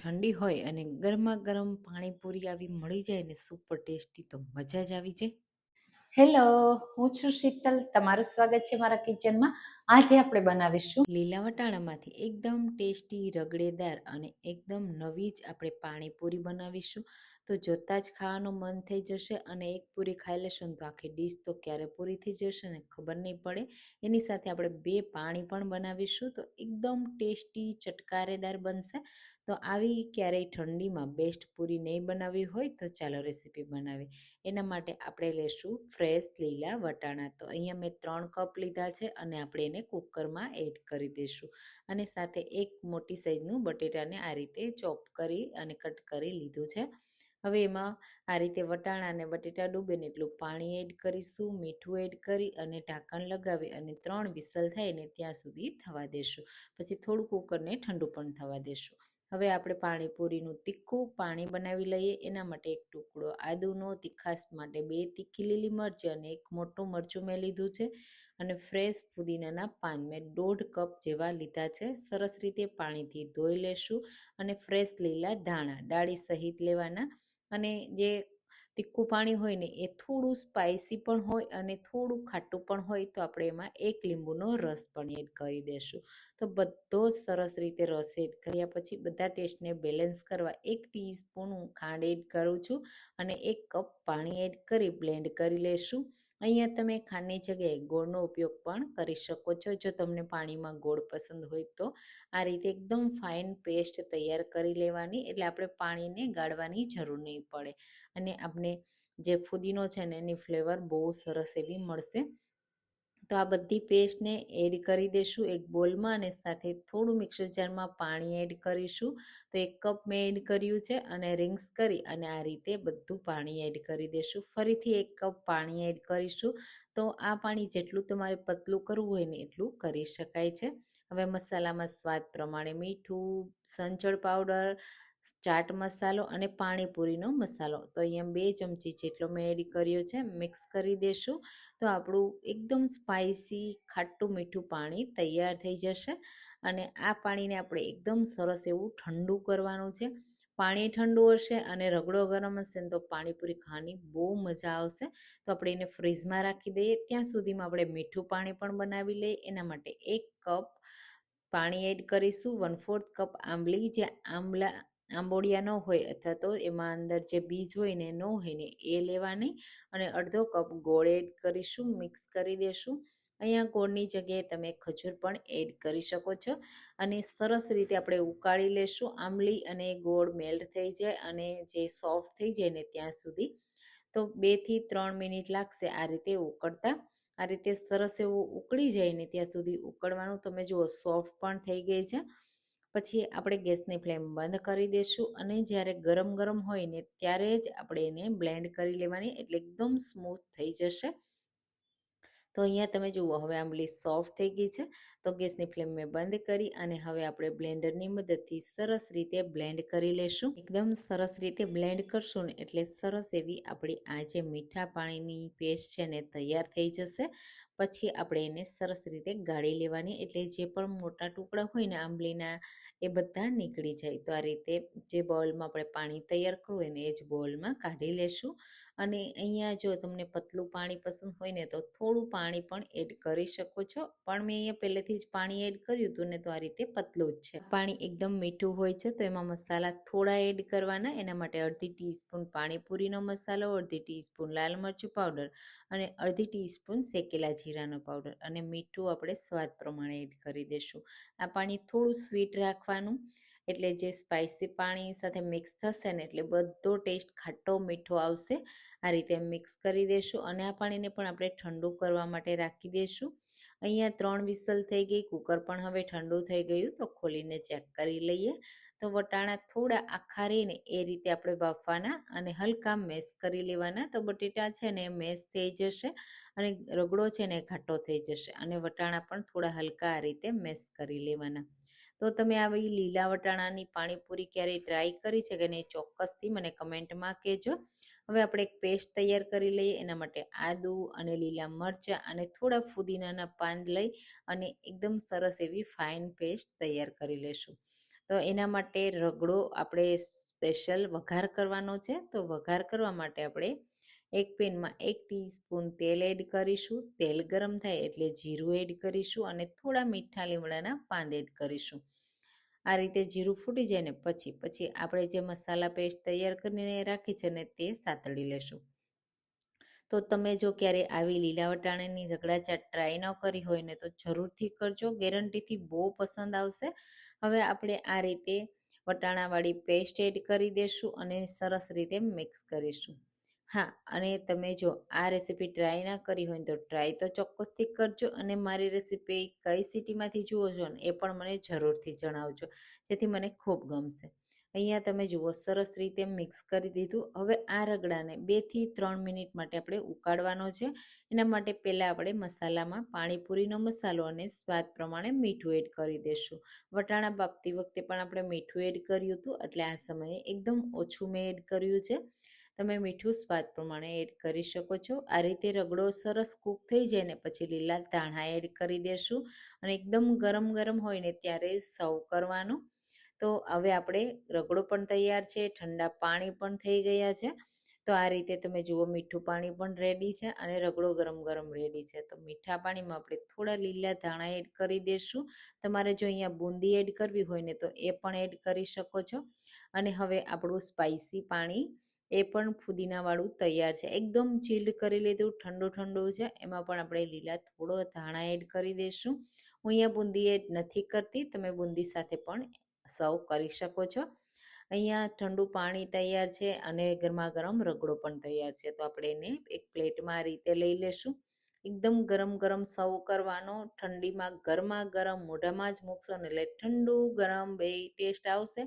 ઠંડી હોય અને ગરમા ગરમ પાણીપુરી આવી મળી જાય ને સુપર ટેસ્ટી તો મજા જ આવી જાય. હેલો હું છું શીતલ. તમારું સ્વાગત છે મારા કિચનમાં. આજે આપણે બનાવીશું લીલા વટાણામાંથી એકદમ ટેસ્ટી રગડેદાર અને એકદમ નવી જ આપણે પાણીપુરી બનાવીશું. તો જોતાં જ ખાવાનું મન થઈ જશે અને એક પૂરી ખાઈ લેશો ને તો આખી ડીશ તો ક્યારે પૂરી થઈ જશે ને ખબર નહીં પડે. એની સાથે આપણે બે પાણી પણ બનાવીશું તો એકદમ ટેસ્ટી ચટકારેદાર બનશે. તો આવી ક્યારેય ઠંડીમાં બેસ્ટ પૂરી નહીં બનાવી હોય તો ચાલો રેસીપી બનાવી એના માટે આપણે લેશું ફ્રેશ લીલા વટાણા. તો અહીંયા મેં ત્રણ કપ લીધા છે અને આપણે એને કુકરમાં એડ કરી દઈશું. અને સાથે એક મોટી સાઈઝનું બટેટાને આ રીતે ચોપ કરી અને કટ કરી લીધું છે. હવે એમાં આ રીતે વટાણા અને બટેટા ડૂબે ને એટલું પાણી એડ કરીશું, મીઠું એડ કરી અને ઢાંકણ લગાવી અને ત્રણ વિસલ થાય ને ત્યાં સુધી થવા દેશું. પછી થોડું કુકરને ઠંડુ પણ થવા દેશું. હવે આપણે પાણીપુરીનું તીખું પાણી બનાવી લઈએ, એના માટે એક ટુકડો આદુનો તીખાસ માટે બે તીખી લીલી મરચી અને એક મોટું મરચું મેં લીધું છે અને ફ્રેશ પુદીનાના પાન મેં દોઢ કપ જેવા લીધા છે. સરસ રીતે પાણીથી ધોઈ લેશું અને ફ્રેશ લીલા ધાણા, ડાળી સહિત લેવાના અને જે તીખું પાણી હોય ને એ થોડું સ્પાઇસી પણ હોય અને થોડું ખાટું પણ હોય તો આપણે એમાં એક લીંબુનો રસ પણ એડ કરી દઈશું તો બધો જ સરસ રીતે રસ એડ કર્યા પછી બધા ટેસ્ટને બેલેન્સ કરવા એક ટીસ્પૂન હું ખાંડ એડ કરું છું અને એક કપ પાણી એડ કરી બ્લેન્ડ કરી લેશું. અહીંયા તમે ખાંડની જગ્યાએ ગોળનો ઉપયોગ પણ કરી શકો છો. જો તમને પાણીમાં ગોળ પસંદ હોય તો આ રીતે એકદમ ફાઇન પેસ્ટ તૈયાર કરી લેવાની, એટલે આપણે પાણીને ગાળવાની જરૂર નહીં પડે. અને આપણે જે ફુદીનો છે ને એની ફ્લેવર બહુ સરસ એવી મળશે. તો આ બધી પેસ્ટને એડ કરી દઈશું એક બોલમાં અને સાથે થોડું મિક્સર જારમાં પાણી એડ કરીશું. તો એક કપ મેં એડ કર્યું છે અને રિંગ્સ કરી અને આ રીતે બધું પાણી એડ કરી દઈશું ફરીથી એક કપ પાણી એડ કરીશું. તો આ પાણી જેટલું તમારે પતલું કરવું હોય ને એટલું કરી શકાય છે. હવે મસાલામાં સ્વાદ પ્રમાણે મીઠું, સંચળ પાવડર ચાટ મસાલો અને પાણીપુરીનો મસાલો. તો અહીંયા બે ચમચી જેટલો મેં એડ કર્યો છે, મિક્સ કરી દેશું. તો આપણું એકદમ સ્પાઇસી ખાટું મીઠું પાણી તૈયાર થઈ જશે અને આ પાણીને આપણે એકદમ સરસ એવું ઠંડુ કરવાનું છે. પાણી ઠંડુ હશે અને રગડો ગરમ હશે ને તો પાણીપુરી ખાવાની બહુ મજા આવશે. તો આપણે એને ફ્રીજમાં રાખી દઈએ. ત્યાં સુધીમાં આપણે મીઠું પાણી પણ બનાવી લઈએ. એના માટે એક કપ પાણી એડ કરીશું. વન ફોર્થ કપ આંબલી. જે આંબલા આંબોડિયા ન હોય અથવા તો એમાં અંદર જે બીજ હોય ને ન હોય ને એ લેવાની અને અડધો કપ ગોળ એડ કરીશું, મિક્સ કરી દેશું. અહીંયા ગોળની જગ્યાએ તમે ખજૂર પણ એડ કરી શકો છો. અને સરસ રીતે આપણે ઉકાળી લેશું. આંબલી અને ગોળ મેલ્ટ થઈ જાય અને જે સોફ્ટ થઈ જાય ને ત્યાં સુધી. તો બેથી ત્રણ મિનિટ લાગશે આ રીતે ઉકળતા. આ રીતે સરસ એવું ઉકળી જાય ને ત્યાં સુધી ઉકળવાનું. તમે જુઓ સોફ્ટ પણ થઈ ગઈ છે. પછી આપણે ગેસની ફ્લેમ બંધ કરી દઈશું અને જ્યારે ગરમ ગરમ હોય ને ત્યારે જ આપણે એને બ્લેન્ડ કરી લેવાની એટલે એકદમ સ્મૂથ થઈ જશે. તો અહીંયા તમે જુઓ, હવે આંબલી સોફ્ટ થઈ ગઈ છે. તો ગેસની ફ્લેમ મેં બંધ કરી અને હવે આપણે બ્લેન્ડરની મદદથી સરસ રીતે બ્લેન્ડ કરી લેશું. એકદમ સરસ રીતે બ્લેન્ડ કરશું ને એટલે સરસ એવી આપણી આ જે મીઠા પાણીની પેસ્ટ છે ને તૈયાર થઈ જશે. પછી આપણે એને સરસ રીતે ગાળી લેવાની. એટલે જે પણ મોટા ટુકડા હોય ને આંબલીના, એ બધા નીકળી જાય. તો આ રીતે જે બોલમાં આપણે પાણી તૈયાર કરવું હોય ને, એ જ બોલમાં કાઢી લેશું. અને અહીંયા જો તમને પતલું પાણી પસંદ હોય ને, તો થોડું પાણી પણ એડ કરી શકો છો. પણ મેં અહીંયા પહેલેથી જ પાણી એડ કર્યું હતું ને, તો આ રીતે પતલું જ છે. પાણી એકદમ મીઠું હોય છે, તો એમાં મસાલા થોડા એડ કરવાના. એના માટે અડધી ટીસ્પૂન પાણીપુરીનો મસાલો, અડધી ટીસ્પૂન લાલ મરચું પાવડર અને અડધી ટીસ્પૂન શેકેલા જીરાનો પાવડર અને મીઠું આપણે સ્વાદ પ્રમાણે એડ કરી દઈશું આ પાણી થોડું સ્વીટ રાખવાનું, એટલે જે સ્પાઇસી પાણી સાથે મિક્સ થશે ને એટલે બધો ટેસ્ટ ખાટો મીઠો આવશે, આ રીતે મિક્સ કરી દઈશું અને આ પાણીને પણ આપણે ઠંડુ કરવા માટે રાખી દઈશું અહીંયા ત્રણ વિસલ થઈ ગઈ કુકર પણ હવે ઠંડુ થઈ ગયું, તો ખોલીને ચેક કરી લઈએ. તો વટાણા થોડા આખા રહીને એ રીતે આપણે બાફવાના અને હલકા મેશ કરી લેવાના. તો બટેટા છે ને મેશ થઈ જશે અને રગડો છે ને ઘાટો થઈ જશે અને વટાણા પણ થોડા હલકા આ રીતે મેશ કરી લેવાના. તો તમે આવી લીલા વટાણાની પાણીપુરી ક્યારેય ટ્રાય કરી છે કે નહીં ચોક્કસથી મને કમેન્ટમાં કહેજો. હવે આપણે એક પેસ્ટ તૈયાર કરી લઈએ, એના માટે આદુ અને લીલા મરચાં અને થોડા ફુદીનાના પાન લઈ અને એકદમ સરસ એવી ફાઇન પેસ્ટ તૈયાર કરી લેશું. તો એના માટે રગડો આપણે સ્પેશિયલ વઘાર કરવાનો છે. તો વઘાર કરવા માટે આપણે એક પેનમાં એક ટીસ્પૂન તેલ એડ કરીશું. તેલ ગરમ થાય એટલે જીરું એડ કરીશું અને થોડા મીઠા લીમડાના પાંદ એડ કરીશું. આ રીતે જીરું ફૂટી જાય ને પછી પછી આપણે જે મસાલા પેસ્ટ તૈયાર કરીને રાખી છે ને તે સાતળી લેશું. તો તમે જો ક્યારે આવી લીલા વટાણાની રગડા ચાટ ટ્રાય ન કરી હોય ને તો જરૂરથી કરજો. ગેરંટીથી બહુ પસંદ આવશે. હવે આપણે આ રીતે વટાણાવાળી પેસ્ટ એડ કરી દેશું અને સરસ રીતે મિક્સ કરીશું. હા, અને તમે જો આ રેસીપી ટ્રાય ના કરી હોય તો ટ્રાય તો ચોક્કસથી કરજો અને મારી રેસીપી કઈ સિટીમાંથી જુઓ છો ને એ પણ મને જરૂરથી જણાવજો, જેથી મને ખૂબ ગમશે. અહીંયા તમે જુઓ, સરસ રીતે મિક્સ કરી દીધું. હવે આ રગડાને બેથી ત્રણ મિનિટ માટે આપણે ઉકાળવાનો છે. એના માટે પહેલાં આપણે મસાલામાં પાણીપુરીનો મસાલો અને સ્વાદ પ્રમાણે મીઠું એડ કરી દઈશું વટાણા બાપતી વખતે પણ આપણે મીઠું એડ કર્યું હતું, એટલે આ સમયે એકદમ ઓછું મેં એડ કર્યું છે. તમે મીઠું સ્વાદ પ્રમાણે એડ કરી શકો છો. આ રીતે રગડો સરસ કૂક થઈ જાય ને પછી લીલા ધાણા એડ કરી દેશું અને એકદમ ગરમ ગરમ હોય ને ત્યારે સર્વ કરવાનું. તો હવે આપણે રગડો પણ તૈયાર છે, ઠંડા પાણી પણ થઈ ગયા છે. તો આ રીતે તમે જુઓ, મીઠું પાણી પણ રેડી છે અને રગડો ગરમ ગરમ રેડી છે. તો મીઠા પાણીમાં આપણે થોડા લીલા ધાણા એડ કરી દઈશું તમારે જો અહીંયા બુંદી એડ કરવી હોય ને તો એ પણ એડ કરી શકો છો. અને હવે આપણું સ્પાઇસી પાણી એ પણ ફુદીનાવાળું તૈયાર છે. એકદમ ચીલ્ડ કરી લીધું, ઠંડુ ઠંડુ છે. એમાં પણ આપણે લીલા થોડો ધાણા એડ કરી દઈશું હું અહીંયા બુંદી એડ નથી કરતી. તમે બુંદી સાથે પણ સર્વ કરી શકો છો. અહીંયા ઠંડુ પાણી તૈયાર છે અને ગરમા ગરમ રગડો પણ તૈયાર છે. તો આપણે એને એક પ્લેટમાં રીતે લઈ લેશું. એકદમ ગરમ ગરમ સર્વ કરવાનો, ઠંડીમાં ગરમા ગરમ મોઢામાં જ મૂકશો ને એટલે ઠંડુ ગરમ બે ટેસ્ટ આવશે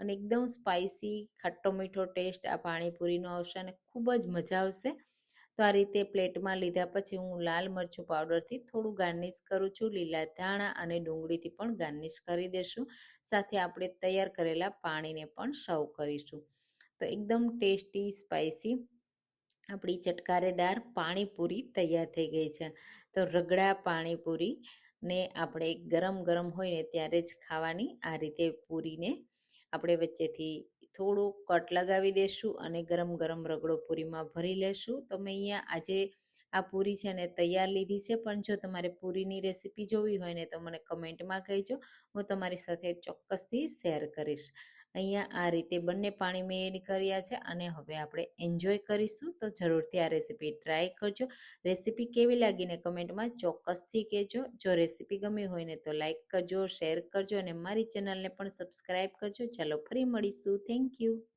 અને એકદમ સ્પાઇસી ખાટો મીઠો ટેસ્ટ આ પાણીપુરીનો આવશે અને ખૂબ જ મજા આવશે. તો આ રીતે પ્લેટમાં લીધા પછી હું લાલ મરચું પાવડરથી થોડું ગાર્નિશ કરું છું. લીલા ધાણા અને ડુંગળીથી પણ ગાર્નિશ કરી દઈશું સાથે આપણે તૈયાર કરેલા પાણીને પણ સર્વ કરીશું. તો એકદમ ટેસ્ટી સ્પાઇસી આપણી ચટકારેદાર પાણીપુરી તૈયાર થઈ ગઈ છે. તો રગડા પાણીપુરી ને આપણે ગરમ ગરમ હોય ને ત્યારે જ ખાવાની આ રીતે પૂરીને આપણે વચ્ચેથી થોડું કટ લગાવી દેશું અને ગરમ ગરમ રગડો પૂરીમાં ભરી લેશું. તો મેં અહીંયા આજે આ પૂરી છે ને તૈયાર લીધી છે. પણ જો તમારે પૂરીની રેસીપી જોવી હોય ને તો મને કમેન્ટમાં કહેજો. હું તમારી સાથે ચોક્કસથી શેર કરીશ. અહીંયા આ રીતે બંને પાણી મેં એડ કર્યા છે અને હવે આપણે એન્જોય કરીશું. તો જરૂરથી આ રેસીપી ટ્રાય કરજો. રેસીપી કેવી લાગીને કમેન્ટમાં ચોક્કસથી કહેજો. જો રેસીપી ગમી હોય ને તો લાઇક કરજો શેર કરજો અને મારી ચેનલને પણ સબસ્ક્રાઈબ કરજો. ચાલો ફરી મળીશું. Thank you